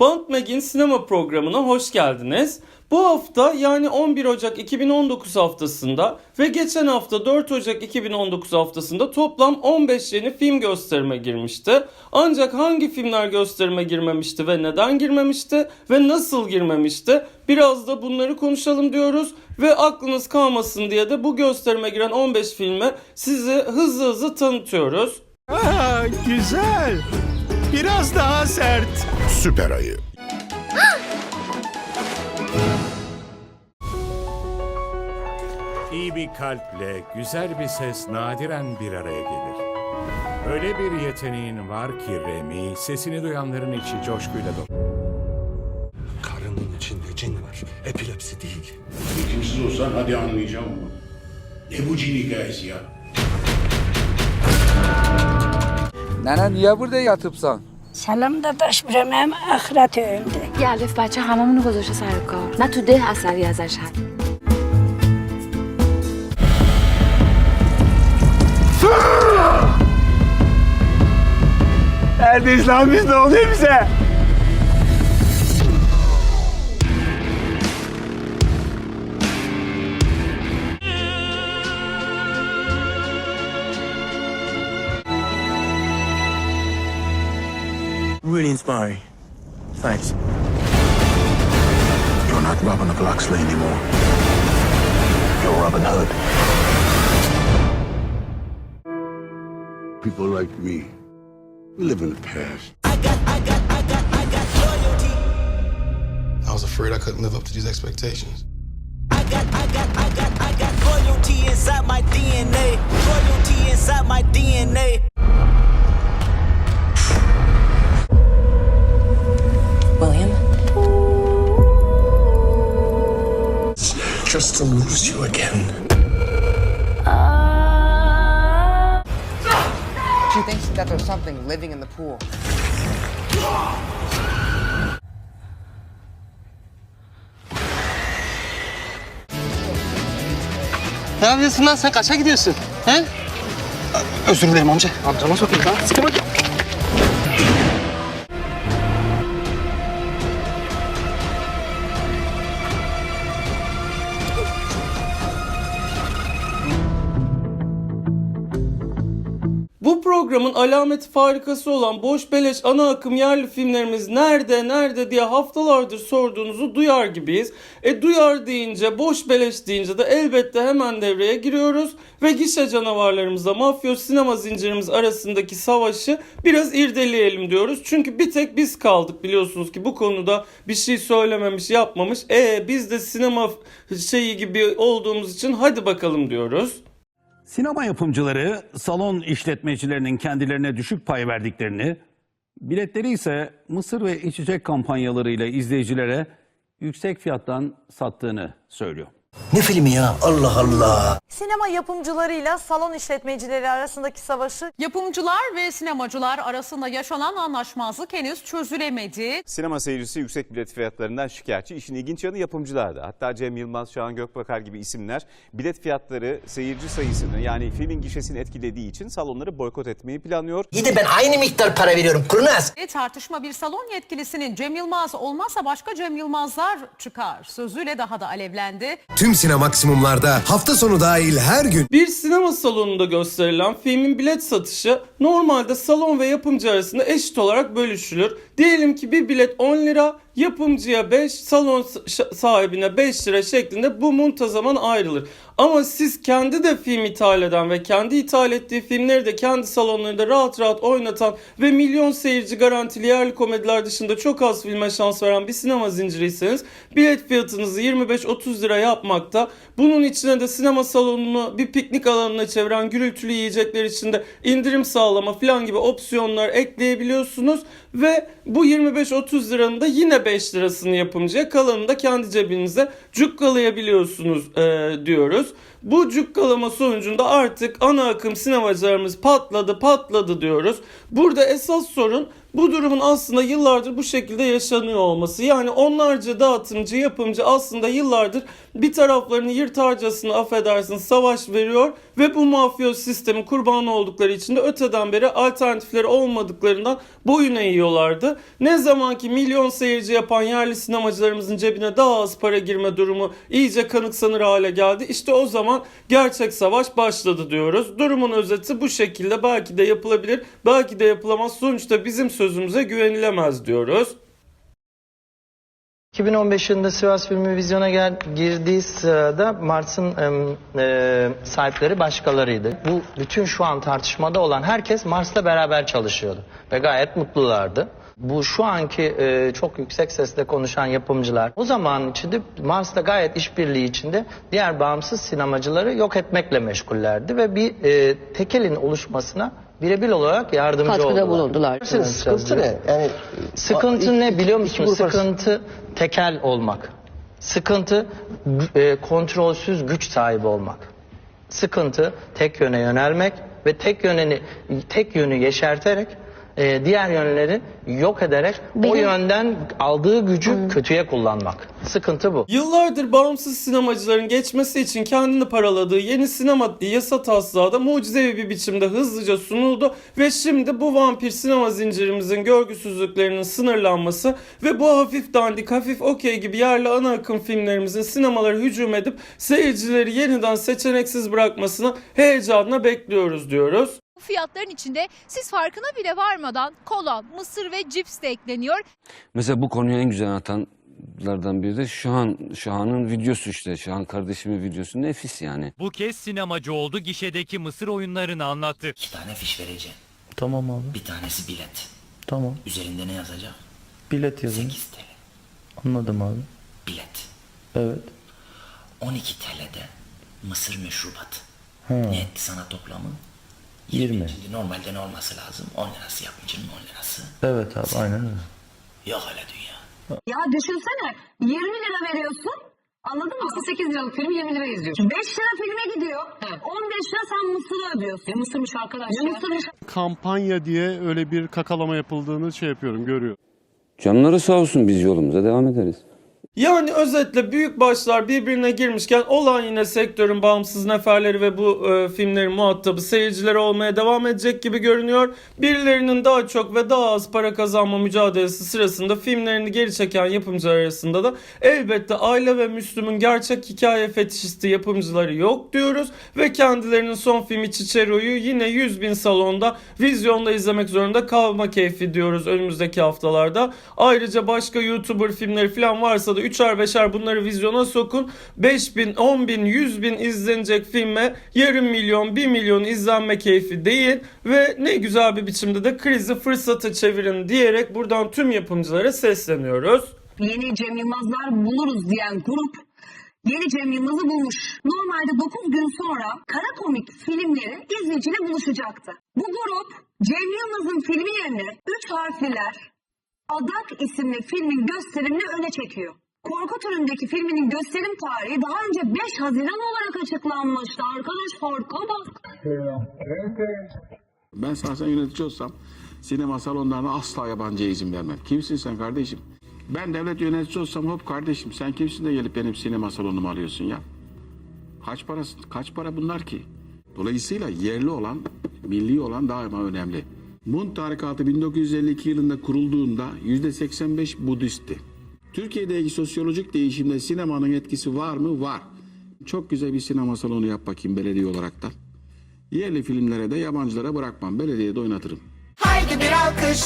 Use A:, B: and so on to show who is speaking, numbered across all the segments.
A: Band Mag'in sinema programına hoş geldiniz. Bu hafta yani 11 Ocak 2019 haftasında ve geçen hafta 4 Ocak 2019 haftasında toplam 15 yeni film gösterime girmişti. Ancak hangi filmler gösterime girmemişti ve neden girmemişti ve nasıl girmemişti? Biraz da bunları konuşalım diyoruz ve aklınız kalmasın diye de bu gösterime giren 15 filmi size hızlı hızlı tanıtıyoruz.
B: Aa, güzel. Biraz daha sert.
C: Süper Ayı.
B: İyi bir kalple güzel bir ses nadiren bir araya gelir. Öyle bir yeteneğin var ki Remy, sesini duyanların içi coşkuyla dolu.
D: Karının içinde cin var. Epilepsi değil.
E: Eğitimsiz olsan hadi anlayacağım ama. Ne bu cin hikayesi ya?
F: Nene niye burada yatıpsan?
G: سلام داداش برم آخرت önde.
H: یه الف بچه هممونو گذاشته سر کار نه تو ده اثری ازش هست
B: Neredeyiz lan biz ne oluyor bize?
D: Really inspiring. Thanks.
E: You're not Robin of Locksley anymore. You're Robin Hood. People like me, we live in the past.
I: I got, I got, I got, I got loyalty. I was afraid I couldn't live up to these expectations.
J: Royalty inside my DNA. Royalty inside my DNA.
D: Just to lose you again.
F: She thinks that there's something living in the pool.
J: Ne yapıyorsun lan sen kaça gidiyorsun? He? Özür dilerim amca. Amcama sokayım lan. Sıkıma
A: alameti farikası olan boş beleş ana akım yerli filmlerimiz nerede nerede diye haftalardır sorduğunuzu duyar gibiyiz. E duyar deyince boş beleş deyince de elbette hemen devreye giriyoruz ve gişe canavarlarımızla mafya sinema zincirimiz arasındaki savaşı biraz irdeleyelim diyoruz. Çünkü bir tek biz kaldık biliyorsunuz ki bu konuda bir şey söylememiş yapmamış. E biz de sinema şeyi gibi olduğumuz için hadi bakalım diyoruz.
K: Sinema yapımcıları salon işletmecilerinin kendilerine düşük pay verdiklerini, biletleri ise mısır ve içecek kampanyalarıyla izleyicilere yüksek fiyattan sattığını söylüyor.
D: Ne filmi ya? Allah Allah.
L: Sinema yapımcılarıyla salon işletmecileri arasındaki savaşı
M: Yapımcılar ve sinemacılar arasında yaşanan anlaşmazlık henüz çözülemedi.
N: Sinema seyircisi yüksek bilet fiyatlarından şikayetçi. İşin ilginç yanı yapımcılar da. Hatta Cem Yılmaz, Şahan Gökbakar gibi isimler bilet fiyatları seyirci sayısını yani filmin gişesini etkilediği için salonları boykot etmeyi planlıyor.
D: İyi de ben aynı miktar para veriyorum. Kurnaz.
M: E, tartışma bir salon yetkilisinin Cem Yılmaz olmazsa başka Cem Yılmazlar çıkar. Sözüyle daha da alevlendi.
D: Tüm sinema maksimumlarda hafta sonu dahil her gün.
A: Bir sinema salonunda gösterilen filmin bilet satışı normalde salon ve yapımcı arasında eşit olarak bölüşülür. Diyelim ki bir bilet 10 lira, yapımcıya 5, salon sahibine 5 lira şeklinde bu muntazaman ayrılır. Ama siz kendi de film ithal eden ve kendi ithal ettiği filmleri de kendi salonlarında rahat rahat oynatan ve milyon seyirci garantili yerli komediler dışında çok az filme şans veren bir sinema zinciriyseniz bilet fiyatınızı 25-30 lira yapmakta. Bunun içine de sinema salonunu bir piknik alanına çeviren gürültülü yiyecekler içinde indirim sağlama falan gibi opsiyonlar ekleyebiliyorsunuz ve bu 25-30 liranın da yine 5 lirasını yapımcıya kalanını da kendi cebinize cukkalayabiliyorsunuz e, diyoruz. Bu cukkalama sonucunda artık ana akım sinemacılarımız patladı patladı diyoruz. Burada esas sorun bu durumun aslında yıllardır bu şekilde yaşanıyor olması. Yani onlarca dağıtımcı, yapımcı aslında yıllardır bir taraflarını yırtarcasına affedersin savaş veriyor ve bu mafyoz sistemin kurbanı oldukları için de öteden beri alternatifleri olmadıklarından boyun eğiyorlardı. Ne zaman ki milyon seyirci yapan yerli sinemacılarımızın cebine daha az para girme durumu iyice kanıksanır hale geldi. İşte o zaman gerçek savaş başladı diyoruz. Durumun özeti bu şekilde belki de yapılabilir, belki de yapılamaz. Sonuçta bizim sözümüze güvenilemez diyoruz.
J: 2015 yılında Sivas filmi vizyona gel girdiği sırada Mars'ın em, e, sahipleri başkalarıydı. Bu bütün şu an tartışmada olan herkes Mars'la beraber çalışıyordu ve gayet mutlulardı. Bu şu anki e, çok yüksek sesle konuşan yapımcılar o zaman içinde Mars'ta gayet işbirliği içinde diğer bağımsız sinemacıları yok etmekle meşgullerdi ve bir e, tekelin oluşmasına birebir olarak yardımcı
H: Katkıda
J: oldular.
H: bulundular.
J: Sıkıntı ne? Yani sıkıntı ne biliyor musun? Sıkıntı tekel olmak. Sıkıntı e, kontrolsüz güç sahibi olmak. Sıkıntı tek yöne yönelmek ve tek yönünü tek yönü yeşerterek e, diğer yönleri yok ederek o
H: Benim-
J: yönden aldığı gücü kötüye kullanmak. Sıkıntı bu.
A: Yıllardır bağımsız sinemacıların geçmesi için kendini paraladığı yeni sinema yasa taslağı da mucizevi bir biçimde hızlıca sunuldu ve şimdi bu vampir sinema zincirimizin görgüsüzlüklerinin sınırlanması ve bu hafif dandik, hafif okey gibi yerli ana akım filmlerimizin sinemalara hücum edip seyircileri yeniden seçeneksiz bırakmasını heyecanla bekliyoruz diyoruz.
H: Bu fiyatların içinde siz farkına bile varmadan kola, mısır ve cips de ekleniyor.
F: Mesela bu konuyu en güzel anlatanlardan biri de Şahan. Şahan'ın videosu işte. Şahan kardeşimin videosu nefis yani.
K: Bu kez sinemacı oldu gişedeki mısır oyunlarını anlattı.
J: İki tane fiş vereceğim.
F: Tamam abi.
J: Bir tanesi bilet.
F: Tamam.
J: Üzerinde ne yazacak?
F: Bilet yazın.
J: 8 TL.
F: Anladım abi.
J: Bilet.
F: Evet.
J: 12 TL'de mısır meşrubat.
F: Ha.
J: Ne etti sana toplamı?
F: 20.
J: Şimdi normalde ne olması lazım? 10 lirası yapmışım 10 lirası.
F: Evet abi aynen öyle.
J: Yok öyle dünya.
G: Ya düşünsene 20 lira veriyorsun. Anladın mı? 8 liralık film 20 lira izliyorsun. 5 lira filme gidiyor. 15 lira sen mısırı ödüyorsun. Ya mısırmış arkadaş ya. Mısırmış.
E: Kampanya diye öyle bir kakalama yapıldığını şey yapıyorum, görüyorum.
F: Canları sağ olsun biz yolumuza devam ederiz.
A: Yani özetle büyük başlar birbirine girmişken olan yine sektörün bağımsız neferleri ve bu e, filmlerin muhatabı seyircileri olmaya devam edecek gibi görünüyor. Birilerinin daha çok ve daha az para kazanma mücadelesi sırasında filmlerini geri çeken yapımcılar arasında da elbette Aile ve Müslüm'ün gerçek hikaye fetişisti yapımcıları yok diyoruz ve kendilerinin son filmi Çiçero'yu yine 100 bin salonda vizyonda izlemek zorunda kalma keyfi diyoruz önümüzdeki haftalarda. Ayrıca başka YouTuber filmleri falan varsa da üçer beşer bunları vizyona sokun. 5 bin, 10 bin, 100 bin izlenecek filme yarım milyon, 1 milyon izlenme keyfi değil ve ne güzel bir biçimde de krizi fırsata çevirin diyerek buradan tüm yapımcılara sesleniyoruz.
G: Yeni Cem Yılmazlar buluruz diyen grup yeni Cem Yılmaz'ı bulmuş. Normalde 9 gün sonra kara komik filmleri izleyiciyle buluşacaktı. Bu grup Cem Yılmaz'ın filmi yerine 3 harfliler Adak isimli filmin gösterimini öne çekiyor. Korku türündeki filminin gösterim tarihi daha önce 5 Haziran olarak açıklanmıştı. Arkadaş farka bak.
E: Ben şahsen yönetici olsam sinema salonlarına asla yabancıya izin vermem. Kimsin sen kardeşim? Ben devlet yöneticisi olsam hop kardeşim sen kimsin de gelip benim sinema salonumu alıyorsun ya? Kaç parası, kaç para bunlar ki? Dolayısıyla yerli olan, milli olan daima önemli. Mund Tarikatı 1952 yılında kurulduğunda %85 Budistti. Türkiye'deki sosyolojik değişimde sinemanın etkisi var mı? Var. Çok güzel bir sinema salonu yap bakayım belediye olaraktan. Yerli filmlere de yabancılara bırakmam. Belediyede oynatırım.
G: Haydi bir alkış.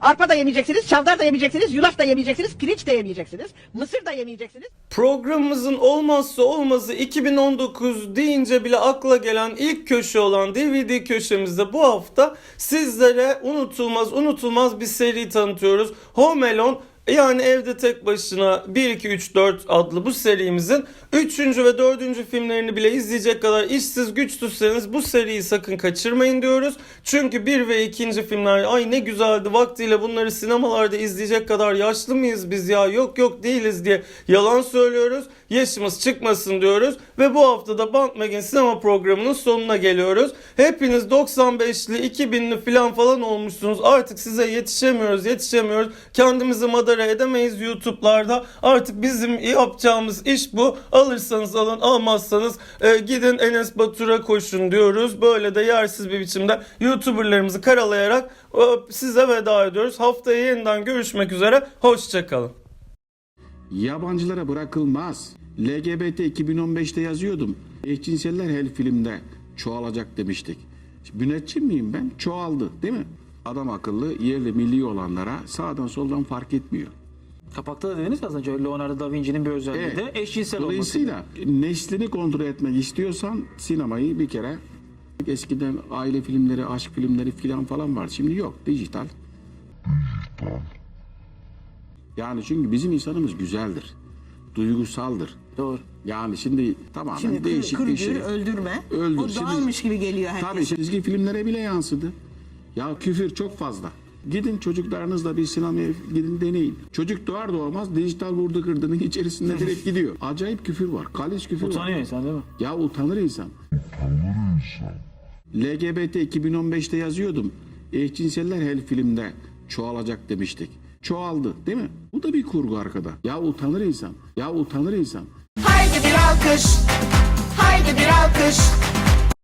J: Arpa da yemeyeceksiniz, çavdar da yemeyeceksiniz, yulaf da yemeyeceksiniz, pirinç de yemeyeceksiniz, mısır da yemeyeceksiniz.
A: Programımızın olmazsa olmazı 2019 deyince bile akla gelen ilk köşe olan DVD köşemizde bu hafta sizlere unutulmaz unutulmaz bir seri tanıtıyoruz. Home Alone yani evde tek başına 1 2 3 4 adlı bu serimizin 3. ve 4. filmlerini bile izleyecek kadar işsiz güçsüzseniz bu seriyi sakın kaçırmayın diyoruz. Çünkü 1 ve 2. filmler ay ne güzeldi vaktiyle bunları sinemalarda izleyecek kadar yaşlı mıyız biz ya yok yok değiliz diye yalan söylüyoruz. yaşımız çıkmasın diyoruz. Ve bu hafta da Band Magazine sinema programının sonuna geliyoruz. Hepiniz 95'li 2000'li falan falan olmuşsunuz. Artık size yetişemiyoruz yetişemiyoruz. Kendimizi madara edemeyiz YouTube'larda. Artık bizim yapacağımız iş bu. Alırsanız alın almazsanız e, gidin Enes Batur'a koşun diyoruz. Böyle de yersiz bir biçimde YouTuber'larımızı karalayarak e, size veda ediyoruz. Haftaya yeniden görüşmek üzere. Hoşçakalın.
E: Yabancılara bırakılmaz. LGBT 2015'te yazıyordum. Eşcinseller her filmde çoğalacak demiştik. Müneccim miyim ben? Çoğaldı değil mi? Adam akıllı yerli milli olanlara sağdan soldan fark etmiyor.
C: Kapakta da dediniz az önce Leonardo da Vinci'nin bir özelliği
E: Evet.
C: de eşcinsel olması.
E: Dolayısıyla neslini kontrol etmek istiyorsan sinemayı bir kere eskiden aile filmleri, aşk filmleri filan falan var. Şimdi yok. Dijital. Yani çünkü bizim insanımız güzeldir. Duygusaldır.
C: Doğru.
E: Yani şimdi tamamen
C: Şimdi kır-
E: değişik bir
C: kırgır,
E: şey.
C: öldürme.
E: Öldür.
C: O doğalmış gibi geliyor herkese.
E: Tabii çizgi filmlere bile yansıdı. Ya küfür çok fazla. Gidin çocuklarınızla bir sinemaya gidin deneyin. Çocuk doğar doğmaz dijital vurdu kırdının içerisinde direkt gidiyor. Acayip küfür var. Kalis küfür
C: Utanıyor
E: var.
C: insan değil mi?
E: Ya utanır insan. LGBT 2015'te yazıyordum. Eşcinseller her filmde çoğalacak demiştik. Çoğaldı değil mi? Bu da bir kurgu arkada. Ya utanır insan. Ya utanır insan.
O: Haydi bir alkış, haydi bir alkış.